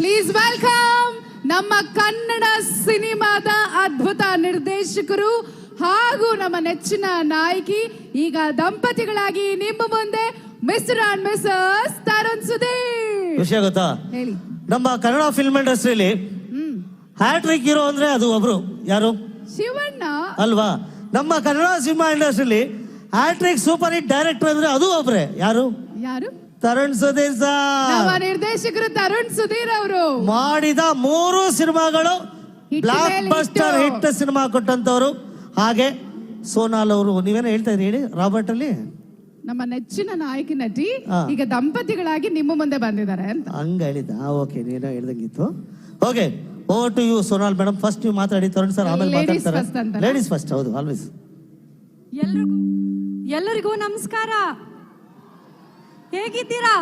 Please welcome ನಮ್ಮ ಕನ್ನಡ ಸಿನಿಮಾದ ಅದ್ಭುತ ನಿರ್ದೇಶಕರು ಹಾಗೂ ನಮ್ಮ ನೆಚ್ಚಿನ ನಾಯಕಿ ಈಗ ದಂಪತಿಗಳಾಗಿ ನಿಮ್ಮ ಮುಂದೆ Mr and Mrs Tarun Sudhir ವಿಷಯ ಗೊತ್ತಾ ಹೇಳಿ. ನಮ್ಮ ಕನ್ನಡ ಫಿಲ್ಮ್ ಇಂಡಸ್ಟ್ರಿಲಿ ಹ್ಯಾಟ್ರಿಕ್ ಹೀರೋ ಅಂದ್ರೆ ಅದು ಒಬ್ರು. ಯಾರು? ಶಿವಣ್ಣ. ಅಲ್ವಾ? ನಮ್ಮ ಕನ್ನಡ ಸಿನಿಮಾ ಇಂಡಸ್ಟ್ರಿಲಿ ಹ್ಯಾಟ್ರಿಕ್ ಸೂಪರ್ ಹಿಟ್ ಡೈರೆಕ್ಟರ್ ಅಂದ್ರೆ ಅದು ಒಬ್ರೆ. ಯಾರು? ಯಾರು? ತರುಣ್ ಸುಧೀರ್ ನಮ್ಮ ಸರ್ ನಿರ್ದೇಶಕರು ತರುಣ್ ಸುಧೀರ್ ಅವರು. ಮಾಡಿದ ಮೂರು ಸಿನಿಮಾಗಳು ಬ್ಲಾಕ್ ಮೇಲೆ ಬಸ್ಟರ್. ಹಿಟ್ ಸಿನಿಮಾ ಕೊಟ್ಟಂತವ್ರು. ಹಾಗೆ ಸೋನಾಲ್ ಅವರು ನೀವೇನು ಹೇಳ್ತಾ ಇದ್ರಿ ಹೇಳಿ. ರಾಬರ್ಟ್ ಅಲ್ಲಿ? ನಮ್ಮ ನೆಚ್ಚಿನ ನಾಯಕಿ ನಟಿ ಹಾ. ಈಗ ದಂಪತಿಗಳಾಗಿ ನಿಮ್ಮ ಮುಂದೆ ಬಂದಿದ್ದಾರೆ ಅಂತ. ಹಂಗ ಹೇಳಿದ್ದ? ಓಕೆ ನೀನ ಹೇಳ್ದಂಗಿತ್ತು. Okay oh to you Sonal madam first ನೀವು ಮಾತಾಡಿ ತರುಣ್ ಸರ್ ಆಮೇಲೆ Ladies ಮಾತಾಡ್ತಾರೆ. first ಅಂತನಾ? ಲೇಡೀಸ್ ಫಸ್ಟ್ ಹೌದು ಆಲ್ವೇಸ್ ಎಲ್ರಿಗೂ ಎಲ್ಲರಿಗೂ ನಮಸ್ಕಾರ. ಹೇಗಿದ್ದೀರಾ?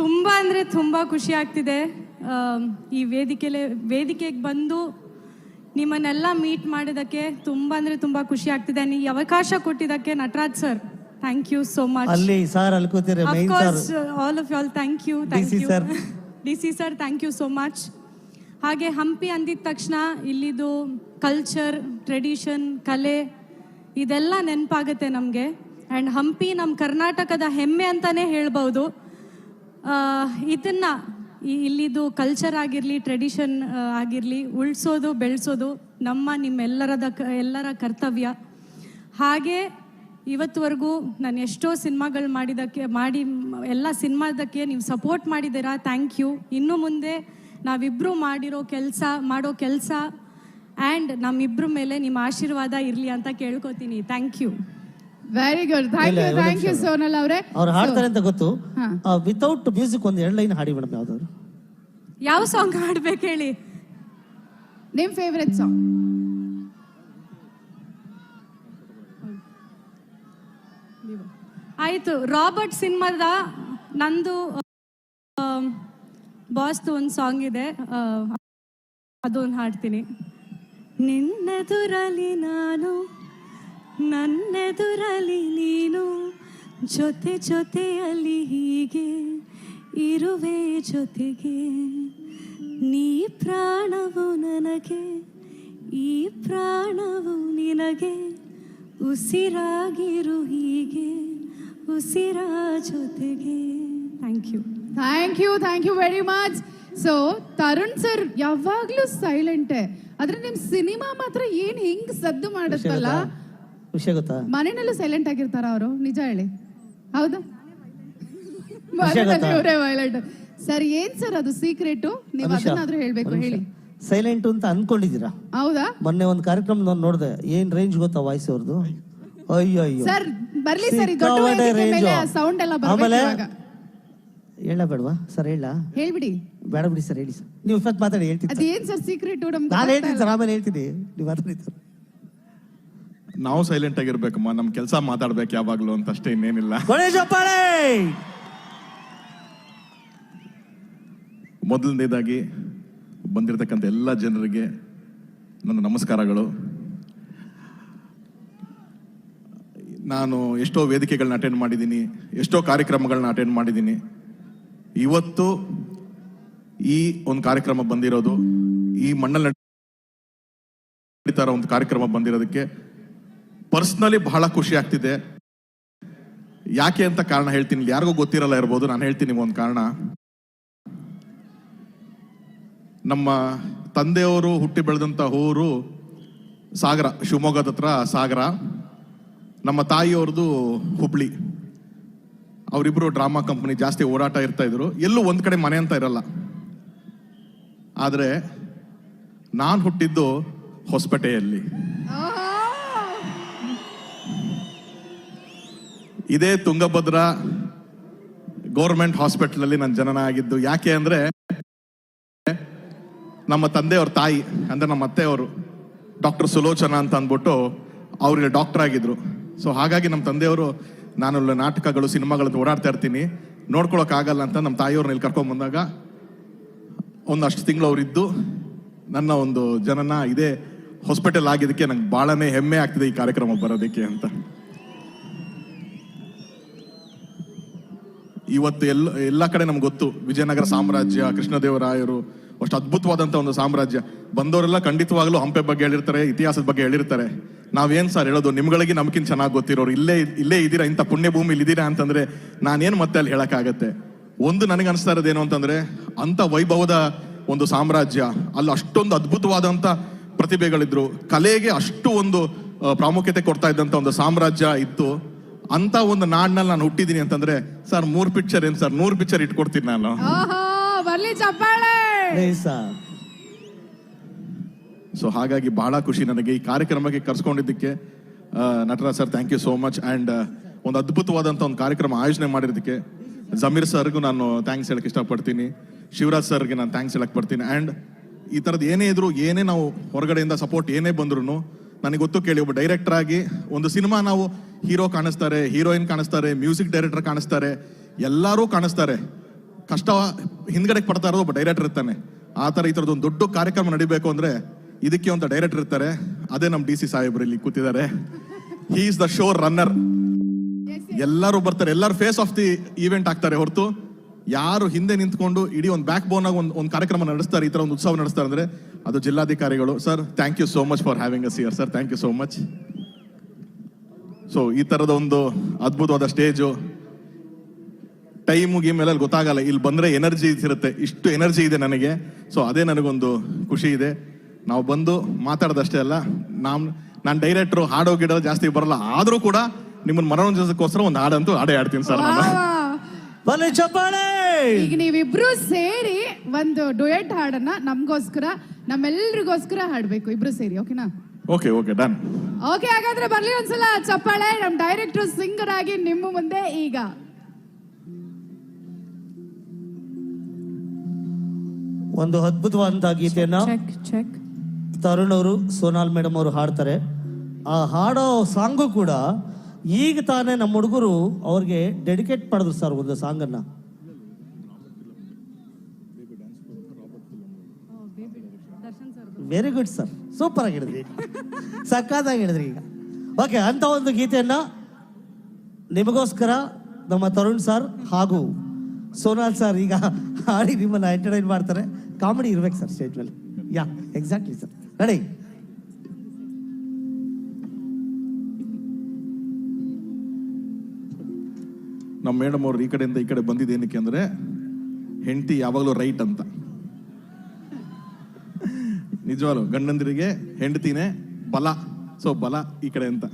ತುಂಬ ಅಂದರೆ ತುಂಬ ಖುಷಿ ಆಗ್ತಿದೆ. ಈ ವೇದಿಕೆಲೆ ವೇದಿಕೆಗೆ ಬಂದು ನಿಮ್ಮನ್ನೆಲ್ಲ ಮೀಟ್ ಮಾಡಿದಕ್ಕೆ ತುಂಬ ಅಂದರೆ ತುಂಬ ಖುಷಿ ಆಗ್ತಿದೆ. ನೀ ಅವಕಾಶ ಕೊಟ್ಟಿದ್ದಕ್ಕೆ Natraj sir thank you so much ಅಲ್ಲಿ ಸರ್ ಅಲ್ಲಿ all thank mine sir. course, all of all thank you thank you sir sir. DC sir thank you so much. ಹಾಗೆ ಹಂಪಿ ಅಂದಿದ ತಕ್ಷಣ ಇಲ್ಲಿದು ಕಲ್ಚರ್ ಟ್ರೆಡಿಷನ್ ಕಲೆ ಇದೆಲ್ಲ ನೆನಪಾಗುತ್ತೆ ನಮಗೆ. ಆ್ಯಂಡ್ ಹಂಪಿ ನಮ್ಮ ಕರ್ನಾಟಕದ ಹೆಮ್ಮೆ ಅಂತಲೇ ಹೇಳ್ಬೋದು. ಇದನ್ನು ಇಲ್ಲಿದು ಕಲ್ಚರ್ ಆಗಿರಲಿ ಟ್ರೆಡಿಷನ್ ಆಗಿರಲಿ ಉಳಿಸೋದು, ಬೆಳೆಸೋದು ನಮ್ಮ ನಿಮ್ಮೆಲ್ಲರದ ಕ, ಎಲ್ಲರ ಕರ್ತವ್ಯ. ಹಾಗೆ ಇವತ್ತುವರೆಗೂ ನಾನು ಎಷ್ಟೋ ಸಿನಿಮಾಗಳು ಮಾಡಿದ್ದಕ್ಕೆ ಮಾಡಿ, ಎಲ್ಲ ಸಿನಿಮಾದಕ್ಕೆ ನೀವು ಸಪೋರ್ಟ್ ಮಾಡಿದ್ದೀರಾ? ಥ್ಯಾಂಕ್ ಯು ಇನ್ನು ಮುಂದೆ ನಾವಿಬ್ಬರು ಮಾಡಿರೋ ಕೆಲಸ, ಮಾಡೋ ಕೆಲಸ ಆ್ಯಂಡ್ ನಮ್ಮಿಬ್ಬರ ಮೇಲೆ ನಿಮ್ಮ ಆಶೀರ್ವಾದ ಇರಲಿ ಅಂತ ಕೇಳ್ಕೊತೀನಿ. Thank you very good thank you thank you. Sonal ಅವರೇ. ಅವ್ರು ಹಾಡ್ತಾರೆ ಅಂತ ಗೊತ್ತು. ವಿತೌಟ್ ಮ್ಯೂಸಿಕ್ ಒಂದು ಎರಡು ಲೈನ್ ಹಾಡಿ ಮೇಡಮ್ ಯಾವ್ದಾದ್ರು. ಯಾವ ಸಾಂಗ್ ಹಾಡ್ಬೇಕು ಹೇಳಿ? ನಿಮ್ ಫೇವ್ರೆಟ್ ಸಾಂಗ್ ಆಯ್ತು ರಾಬರ್ಟ್ ಸಿನಿಮಾದ ನಂದು ಬಾಸ್ದು ಒಂದು ಸಾಂಗ್ ಇದೆ. ಅದೊಂದು ಹಾಡ್ತೀನಿ. ನಿನ್ನೆದುರಲಿ ನಾನು ನನ್ನೆದುರಲಿ ನೀನು ಜೊತೆ ಜೊತೆಯಲ್ಲಿ ಹೀಗೆ ಇರುವೆ ಜೊತೆಗೆ. ನೀ ಪ್ರಾಣವು ನನಗೆ ಈ ಪ್ರಾಣವು ನಿನಗೆ. ಉಸಿರಾಗಿರು ಹೀಗೆ ಉಸಿರ ಜೊತೆಗೆ. Thank you thank you thank you very much so Tarun sir ಯಾವಾಗ್ಲೂ ಸೈಲೆಂಟೆ ಆದ್ರೆ ನಿಮ್ ಸಿನಿಮಾ ಮಾತ್ರ ಏನ್ ಹಿಂಗ್ ಸದ್ದು ಮಾಡುತ್ತಲ್ಲ? ಗೊತ್ತಾ ಆಗುತ್ತಾ? ಗೊತ್ತಾ ಮನೆಯಲ್ಲೂ ಸೈಲೆಂಟ್ ಆಗಿರ್ತಾರ ಅವರು? ನಿಜ ಹೇಳಿ. ಹೌದಾ? ವೈಲೆಂಟ್ ಸರ್ ಏನ್ ಸರ್ ಅದು ಸೀಕ್ರೆಟ್ ನೀವು ಅದನ್ನಾದ್ರೂ ಹೇಳ್ಬೇಕು ಹೇಳಿ. ಸೈಲೆಂಟ್ ಅಂತ ಅನ್ಕೊಂಡಿದ್ದೀರಾ? ಹೌದಾ? ಮೊನ್ನೆ ಒಂದು ಕಾರ್ಯಕ್ರಮ ನಾನು ನೋಡಿದೆ. ಏನ್ ರೇಂಜ್ ಗೊತ್ತಾ ವಾಯ್ಸ್ ಅವ್ರದ್ದು ಅಯ್ಯೋ ಅಯ್ಯೋ ಸರ್ ಬರ್ಲಿ ಸರ್ ಸೌಂಡ್ ಎಲ್ಲ ಆಮೇಲೆ ಇವಾಗ. ಹೇಳ ಬೇಡವಾ? ಸರ್ ಹೇಳ. ಹೇಳ್ಬಿಡಿ. ಬೇಡ ಬಿಡಿ ಸರ್ ಹೇಳಿ ಸರ್. ನೀವು ಫಸ್ಟ್ ಮಾತಾಡಿ ಹೇಳ್ತೀನಿ. ಅದೇನ್ ಸರ್ ಸೀಕ್ರೆಟ್ ನಾನು ಹೇಳ್ತೀನಿ ಸರ್ ಆಮೇಲೆ ಹೇಳ್ತೀನಿ. ನೀವು ಮಾತಾಡಿ ಸರ್. ನಾವು ಸೈಲೆಂಟ್ ಆಗಿರ್ಬೇಕಮ್ಮ ನಮ್ ಕೆಲಸ ಮಾತಾಡ್ಬೇಕು ಯಾವಾಗ್ಲೂ ಅಂತ ಅಷ್ಟೇ ಇನ್ನೇನಿಲ್ಲ. ಗಣೇಶ ಪಾಳೆ! ಮೊದಲನೇದಾಗಿ ಬಂದಿರತಕ್ಕಂಥ ಎಲ್ಲ ಜನರಿಗೆ ನನ್ನ ನಮಸ್ಕಾರಗಳು. ನಾನು ಎಷ್ಟೋ ವೇದಿಕೆಗಳನ್ನ ಅಟೆಂಡ್ ಮಾಡಿದ್ದೀನಿ ಎಷ್ಟೋ ಕಾರ್ಯಕ್ರಮಗಳನ್ನ ಅಟೆಂಡ್ ಮಾಡಿದ್ದೀನಿ. ಇವತ್ತು ಈ ಒಂದು ಕಾರ್ಯಕ್ರಮ ಬಂದಿರೋದು ಈ ಮಣ್ಣಲ್ಲಿ ನಡೀತಾರ ಒಂದು ಕಾರ್ಯಕ್ರಮ ಬಂದಿರೋದಕ್ಕೆ ಪರ್ಸ್ನಲಿ ಬಹಳ ಖುಷಿ ಆಗ್ತಿದೆ. ಯಾಕೆ ಅಂತ ಕಾರಣ ಹೇಳ್ತೀನಿ. ಯಾರಿಗೂ ಗೊತ್ತಿರಲ್ಲ ಇರ್ಬೋದು. ನಾನು ಹೇಳ್ತೀನಿ ಒಂದು ಕಾರಣ. ನಮ್ಮ ತಂದೆಯವರು ಹುಟ್ಟಿ ಬೆಳೆದಂಥ ಊರು ಸಾಗರ, ಶಿವಮೊಗ್ಗದ ಹತ್ರ ಸಾಗರ. ನಮ್ಮ ತಾಯಿಯವ್ರದ್ದು ಹುಬ್ಳಿ. ಅವರಿಬ್ಬರು ಡ್ರಾಮಾ ಕಂಪನಿ ಜಾಸ್ತಿ ಓಡಾಟ ಇರ್ತಾ ಇದ್ರು. ಎಲ್ಲೂ ಒಂದು ಕಡೆ ಮನೆ ಅಂತ ಇರಲ್ಲ. ಆದರೆ ನಾನು ಹುಟ್ಟಿದ್ದು ಹೊಸಪೇಟೆಯಲ್ಲಿ. ಇದೇ ತುಂಗಭದ್ರಾ ಗೌರ್ಮೆಂಟ್ ಹಾಸ್ಪಿಟಲ್ ನನ್ನ ಜನನ ಆಗಿದ್ದು. ಯಾಕೆ ಅಂದ್ರೆ ನಮ್ಮ ತಂದೆಯವ್ರ ತಾಯಿ, ಅಂದ್ರೆ ನಮ್ಮ ಅತ್ತೆಯವರು ಡಾಕ್ಟರ್ ಸುಲೋಚನಾ ಅಂತ ಅಂದ್ಬಿಟ್ಟು ಅವ್ರಿಗೆ ಡಾಕ್ಟರ್ ಆಗಿದ್ರು. ಸೊ ಹಾಗಾಗಿ ನಮ್ಮ ತಂದೆಯವರು, ನಾನು ನಾಟಕಗಳು ಸಿನಿಮಾಗಳನ್ನು ಓಡಾಡ್ತಾ ಇರ್ತೀನಿ. ನೋಡ್ಕೊಳಕ್ ಆಗಲ್ಲ ಅಂತ ನಮ್ಮ ತಾಯಿಯವ್ರನ್ನ ಇಲ್ಲಿ ಕರ್ಕೊಂಡ್ ಬಂದಾಗ ಒಂದಷ್ಟು ತಿಂಗಳು ಅವರಿದ್ದು ನನ್ನ ಒಂದು ಜನನ ಇದೇ ಹಾಸ್ಪಿಟಲ್ ಆಗಿದ್ದಕ್ಕೆ ನಂಗೆ ಭಾಳನೇ ಹೆಮ್ಮೆ ಆಗ್ತಿದೆ ಈ ಕಾರ್ಯಕ್ರಮ ಬರೋದಕ್ಕೆ ಅಂತ. ಇವತ್ತು ಎಲ್ಲ ಎಲ್ಲ ಕಡೆ ನಮ್ಗೆ ಗೊತ್ತು. ವಿಜಯನಗರ ಸಾಮ್ರಾಜ್ಯ, ಕೃಷ್ಣದೇವರಾಯರು, ಅಷ್ಟು ಅದ್ಭುತವಾದಂಥ ಒಂದು ಸಾಮ್ರಾಜ್ಯ. ಬಂದವರೆಲ್ಲ ಖಂಡಿತವಾಗ್ಲೂ ಹಂಪೆ ಬಗ್ಗೆ ಹೇಳಿರ್ತಾರೆ, ಇತಿಹಾಸದ ಬಗ್ಗೆ ಹೇಳಿರ್ತಾರೆ. ನಾವೇನು ಸರ್ ಹೇಳೋದು? ನಿಮ್ಗಳಿಗೆ ನಮ್ಗಿಂತ ಚೆನ್ನಾಗಿ ಗೊತ್ತಿರೋರು. ಇಲ್ಲೇ ಇಲ್ಲೇ ಇದ್ದೀರಾ? ಇಂಥ ಪುಣ್ಯ ಭೂಮಿಲಿ ಇದ್ದೀರಾ ಅಂತಂದ್ರೆ ನಾನೇನ್ ಮತ್ತೆ ಅಲ್ಲಿ ಹೇಳೋಕ್ಕಾಗತ್ತೆ? ಒಂದು ನನಗೆ ಅನಿಸ್ತಾ ಇರೋದೇನು ಅಂತಂದ್ರೆ ಅಂತ ವೈಭವದ ಒಂದು ಸಾಮ್ರಾಜ್ಯ, ಅಲ್ಲಿ ಅಷ್ಟೊಂದು ಅದ್ಭುತವಾದಂತ ಪ್ರತಿಭೆಗಳಿದ್ರು. ಕಲೆಗೆ ಅಷ್ಟು ಒಂದು ಪ್ರಾಮುಖ್ಯತೆ ಕೊಡ್ತಾ ಇದ್ದಂತ ಒಂದು ಸಾಮ್ರಾಜ್ಯ ಇತ್ತು. ಅಂತ ಒಂದು ನಾಡ್ನಲ್ಲಿ ನಾನು ಹುಟ್ಟಿದೀನಿ ಅಂತಂದ್ರೆ ಸರ್ ಮೂರ್ ಪಿಕ್ಚರ್ ಏನ್ ಸರ್? ನೂರ್ ಪಿಕ್ಚರ್ ಇಟ್ಕೊಡ್ತೀನಿ ನಾನು. ಓಹೋ ಬರ್ಲಿ ಚಪ್ಪಾಳೆ! ಸರ್. ಸೊ ಹಾಗಾಗಿ ಬಹಳ ಖುಷಿ ನನಗೆ ಈ ಕಾರ್ಯಕ್ರಮಕ್ಕೆ ಕರ್ಸ್ಕೊಂಡಿದ್ದಕ್ಕೆ. Natraj sir thank you so much and ಒಂದು ಅದ್ಭುತವಾದಂಥ ಒಂದು ಕಾರ್ಯಕ್ರಮ ಆಯೋಜನೆ ಮಾಡಿರೋದಕ್ಕೆ ಜಮೀರ್ ಸರ್ಗೂ ನಾನು ಥ್ಯಾಂಕ್ಸ್ ಹೇಳಕ್ ಇಷ್ಟಪಡ್ತೀನಿ. ಶಿವರಾಜ್ ಸರ್ಗೆ ನಾನು ಥ್ಯಾಂಕ್ಸ್ ಹೇಳಕ್ ಪಡ್ತೀನಿ ಅಂಡ್ ಈ ಥರದ್ದು ಏನೇ ಇದ್ರು ಏನೇ ನಾವು ಹೊರಗಡೆಯಿಂದ ಸಪೋರ್ಟ್ ಏನೇ ಬಂದ್ರು ನನಗೆ ಗೊತ್ತು ಕೇಳಿ, ಒಬ್ಬ ಡೈರೆಕ್ಟರ್ ಆಗಿ ಒಂದು ಸಿನಿಮಾ ನಾವು ಹೀರೋ ಕಾಣಿಸ್ತಾರೆ ಹೀರೋಯಿನ್ ಕಾಣಿಸ್ತಾರೆ ಮ್ಯೂಸಿಕ್ ಡೈರೆಕ್ಟರ್ ಕಾಣಿಸ್ತಾರೆ, ಎಲ್ಲರೂ ಕಾಣಿಸ್ತಾರೆ. ಕಷ್ಟ ಹಿಂದ್ಗಡೆ ಪಡ್ತಾ ಇರೋದು ಒಬ್ಬ ಡೈರೆಕ್ಟರ್ ಇರ್ತಾನೆ. ಆ ಥರ ಈ ಥರದ್ದು ಒಂದು ದೊಡ್ಡ ಕಾರ್ಯಕ್ರಮ ನಡಿಬೇಕು ಅಂದ್ರೆ ಇದಕ್ಕೆ ಒಂದು ಡೈರೆಕ್ಟರ್ ಇರ್ತಾರೆ. ಅದೇ ನಮ್ಮ ಡಿ ಸಿ ಸಾಹೇಬ್ರು ಇಲ್ಲಿ ಕೂತಿದ್ದಾರೆ. He is the show runner ಎಲ್ಲರೂ ಬರ್ತಾರೆ. ಎಲ್ಲರೂ ಫೇಸ್ ಆಫ್ ದಿ ಈವೆಂಟ್ ಆಗ್ತಾರೆ ಹೊರತು. ಯಾರು ಹಿಂದೆ ನಿಂತ್ಕೊಂಡು ಇಡೀ ಒಂದು ಬ್ಯಾಕ್ ಬೋನ್ ಆಗಿ ಒಂದು ಒಂದು ಕಾರ್ಯಕ್ರಮ ನಡೆಸ್ತಾರೆ, ಈ ಥರ ಒಂದು ಉತ್ಸವ ನಡೆಸ್ತಾರೆ ಅಂದ್ರೆ ಅದು ಜಿಲ್ಲಾಧಿಕಾರಿಗಳು sir thank you so much for having us here sir thank you so much so ಈ ಥರದ ಒಂದು ಅದ್ಭುತವಾದ ಸ್ಟೇಜು ಟೈಮ್ ಗೇಮ್ ಎಲ್ಲ ಗೊತ್ತಾಗಲ್ಲ ಇಲ್ಲಿ ಬಂದರೆ ಎನರ್ಜಿ ಇರುತ್ತೆ ಇಷ್ಟು ಎನರ್ಜಿ ಇದೆ ನನಗೆ ಸೊ ಅದೇ ನನಗೊಂದು ಖುಷಿ ಇದೆ. ನಾವು ಬಂದು ಮಾತಾಡೋದಷ್ಟೇ ಅಲ್ಲ ನಾಮ್ ನಾನು ಡೈರೆಕ್ಟ್ರು ಹಾಡೋ ಗಿಡ ಜಾಸ್ತಿ ಬರಲ್ಲ ಆದರೂ ಕೂಡ ನಿಮ್ಮನ್ನ ಮನೋರಂಜನಕ್ಕೋಸ್ಕರ ಒಂದು ಹಾಡಂತೂ ಹಾಡೇ ಆಡ್ತೀನಿ ಸರ್ ನಾನು. ಈಗ ನೀವಿಬ್ರು ಸೇರಿ ಒಂದು ಡುಯೆಟ್ ಹಾಡನ್ನ ನಮ್ಗೋಸ್ಕರ ನಮ್ಮೆಲ್ರಿಗೋಸ್ಕರ ಹಾಡ್ಬೇಕು ಇಬ್ರು ಸೇರಿ ಓಕೆನಾ? ಓಕೆ ಓಕೆ ಡನ್ ಓಕೆ ಹಾಗಾದ್ರೆ ಬರ್ಲಿ ಒಂದ್ಸಲ ಚಪ್ಪಾಳೆ. ನಮ್ ಡೈರೆಕ್ಟರ್ ಸಿಂಗರ್ ಆಗಿ ನಿಮ್ಮ ಮುಂದೆ ಈಗ. ಒಂದು ಅದ್ಭುತವಾದ ಗೀತೆಯನ್ನ ಚೆಕ್ ಚೆಕ್ ತರುಣ್ ಅವರು ಸೋನಾಲ್ ಮೇಡಮ್ ಅವರು ಹಾಡ್ತಾರೆ. ಆ ಹಾಡೋ ಸಾಂಗು ಕೂಡ ಈಗ ತಾನೇ ನಮ್ಮ ಹುಡುಗರು ಅವ್ರಿಗೆ ಡೆಡಿಕೇಟ್ ಮಾಡಿದ್ರು ಸರ್ ಒಂದು ಸಾಂಗನ್ನ. ವೆರಿ ಗುಡ್ ಸರ್ ಸೂಪರ್ ಆಗಿ ಹೇಳಿದ್ರಿ. ಸಕ್ಕತ್ತಾಗಿ ಹೇಳಿದ್ರಿ ಈಗ. ಓಕೆ ಅಂತ ಒಂದು ಗೀತೆಯನ್ನ ನಿಮಗೋಸ್ಕರ ನಮ್ಮ ತರುಣ್ ಸರ್ ಹಾಗೂ ಸೋನಾಲ್ ಸರ್ ಈಗ ಹಾಡಿ ನಿಮ್ಮನ್ನ ಎಂಟರ್ಟೈನ್ ಮಾಡ್ತಾರೆ. ಕಾಮಿಡಿ ಇರ್ಬೇಕು ಸರ್ ಸ್ಟೇಜ್ ಮೇಲೆ ಯಾ ಎಕ್ಸಾಕ್ಟ್ಲಿ ಸರ್ ರೆಡಿ ನಮ್ಮ ಮೇಡಮ್ ಅವ್ರು ಈ ಕಡೆಯಿಂದ ಈ ಕಡೆ ಬಂದಿದ್ದೇನಕ್ಕೆ ಅಂದ್ರೆ, ಹೆಂಡತಿ ಯಾವಾಗಲೂ ರೈಟ್ ಅಂತ. ನಿಜವಾಗ್ಲು ಗಂಡಂದಿರಿಗೆ ಹೆಂಡತಿನೇ ಬಲ. ಸೊ ಬಲ ಈ ಕಡೆ ಅಂತ.